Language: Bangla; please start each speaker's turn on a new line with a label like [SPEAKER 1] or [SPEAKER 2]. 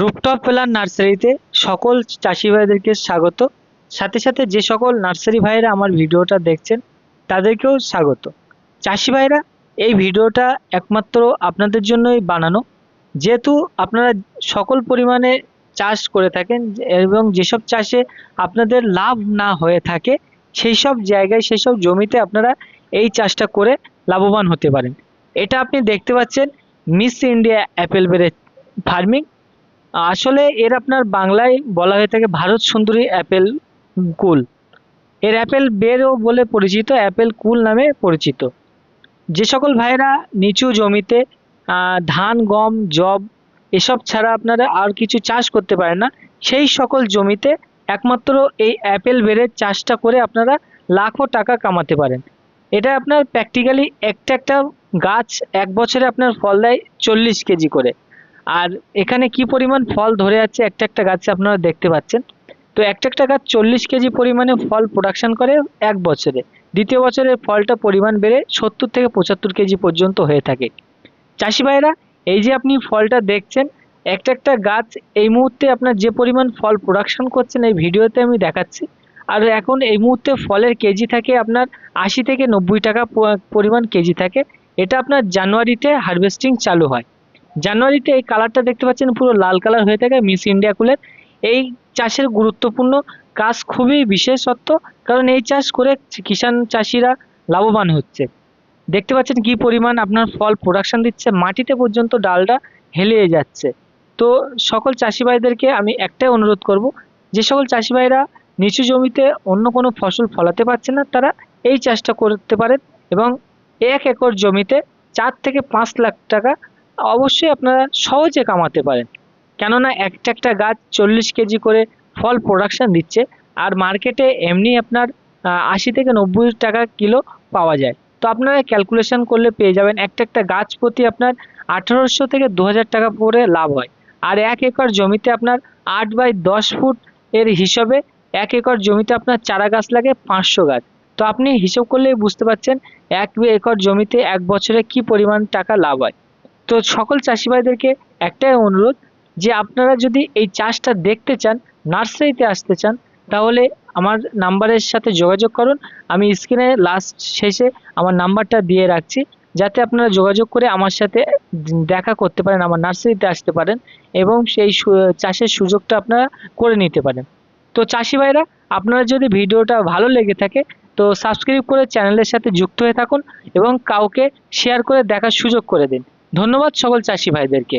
[SPEAKER 1] রুপটপ প্লান নার্সারিতে সকল চাষি ভাইদেরকে স্বাগত। সাথে সাথে যে সকল নার্সারি ভাইরা আমার ভিডিওটা দেখছেন, তাদেরকেও স্বাগত। চাষি ভাইরা এই ভিডিওটা একমাত্র আপনাদের জন্যই বানানো। যেহেতু আপনারা সকল পরিমাণে চাষ করে থাকেন এবং যেসব চাষে আপনাদের লাভ না হয়ে থাকে সেই সব জায়গায় সেই সব জমিতে আপনারা এই চাষটা করে লাভবান হতে পারেন। এটা আপনি দেখতে পাচ্ছেন মিস ইন্ডিয়া অ্যাপেল বেড়ে ফার্মিং। আসলে এর আপনার বাংলায় বলা হয়ে থাকে ভারত সুন্দরী অ্যাপেল কুল। এর অ্যাপেল বেরও বলে পরিচিত, অ্যাপেল কুল নামে পরিচিত। যে সকল ভাইয়েরা নিচু জমিতে ধান, গম জব এসব ছাড়া আপনারা আর কিছু চাষ করতে পারেন না, সেই সকল জমিতে একমাত্র এই অ্যাপেল বেরের চাষটা করে আপনারা লাখো টাকা কামাতে পারেন। এটা আপনার প্র্যাকটিক্যালি একটা একটা গাছ এক বছরে আপনার ফল দেয় চল্লিশ কেজি করে। আর এখানে কি পরিমাণ ফল ধরে আছে? একটা একটা গাছে আপনারা দেখতে পাচ্ছেন। তো একটা একটা গাছ চল্লিশ কেজি পরিমাণে ফল প্রোডাকশন করে এক বছরে। দ্বিতীয় বছরে ফলটা পরিমাণ বেড়ে সত্তর থেকে পঁচাত্তর কেজি পর্যন্ত হয়ে থাকে। চাষি ভাইরা, এই যে আপনি ফলটা দেখছেন, একটা একটা গাছ এই মুহূর্তে আপনার যে পরিমাণ ফল প্রোডাকশন করছেন এই ভিডিওতে আমি দেখাচ্ছি। আর এখন এই মুহূর্তে ফলের কেজি থাকে আপনার আশি থেকে নব্বই টাকা পরিমাণ কেজি থাকে। এটা আপনার জানুয়ারিতে হারভেস্টিং চালু হয়। জানুয়ারিতে এই কালারটা দেখতে পাচ্ছেন, পুরো লাল কালার হয়ে থাকে মিস ইন্ডিয়া কুলের। এই চাষের গুরুত্বপূর্ণ কাজ খুবই বিশেষত্ব, কারণ এই চাষ করে কিষাণ চাষিরা লাভবান হচ্ছে। দেখতে পাচ্ছেন কি পরিমাণ আপনার ফল প্রোডাকশন দিচ্ছে, মাটিতে পর্যন্ত ডালটা হেলিয়ে যাচ্ছে। তো সকল চাষি ভাইদেরকে আমি একটাই অনুরোধ করব, যে সকল চাষি ভাইরা নিচু জমিতে অন্য কোনো ফসল ফলাতে পারছে না, তারা এই চাষটা করতে পারেন এবং এক একর জমিতে চার থেকে পাঁচ লাখ টাকা অবশ্যই আপনারা সহজে কামাতে পারেন। কেননা একটা একটা গাছ চল্লিশ কেজি করে ফল প্রোডাকশন দিচ্ছে, আর মার্কেটে এমনি আপনার আশি থেকে নব্বই টাকা কিলো পাওয়া যায়। তো আপনারা ক্যালকুলেশন করলে পেয়ে যাবেন একটা একটা গাছ প্রতি আপনার আঠারোশো থেকে দু হাজার টাকা করে লাভ হয়। আর এক একর জমিতে আপনার আট বাই দশ ফুট এর হিসাবে এক একর জমিতে আপনার চারা গাছ লাগে পাঁচশো গাছ। তো আপনি হিসাব করলেই বুঝতে পারছেন, এক একর জমিতে এক বছরে কি পরিমাণ টাকা লাভ হয়। তো সকল চাষি ভাইদেরকে একটাই অনুরোধ যে আপনারা যদি এই চাষটা দেখতে চান, নার্সারিতে আসতে চান, তাহলে আমার নাম্বারের সাথে যোগাযোগ করুন। আমি স্ক্রিনে লাস্ট শেষে আমার নাম্বারটা দিয়ে রাখছি, যাতে আপনারা যোগাযোগ করে আমার সাথে দেখা করতে পারেন, আমার নার্সারিতে আসতে পারেন এবং সেই চাষের সুযোগটা আপনারা করে নিতে পারেন। তো চাষি ভাইরা আপনারা যদি ভিডিওটা ভালো লেগে থাকে, তো সাবস্ক্রাইব করে চ্যানেলের সাথে যুক্ত হয়ে থাকুন এবং কাউকে শেয়ার করে দেখার সুযোগ করে দিন। ধন্যবাদ সকল চাষি ভাইদেরকে।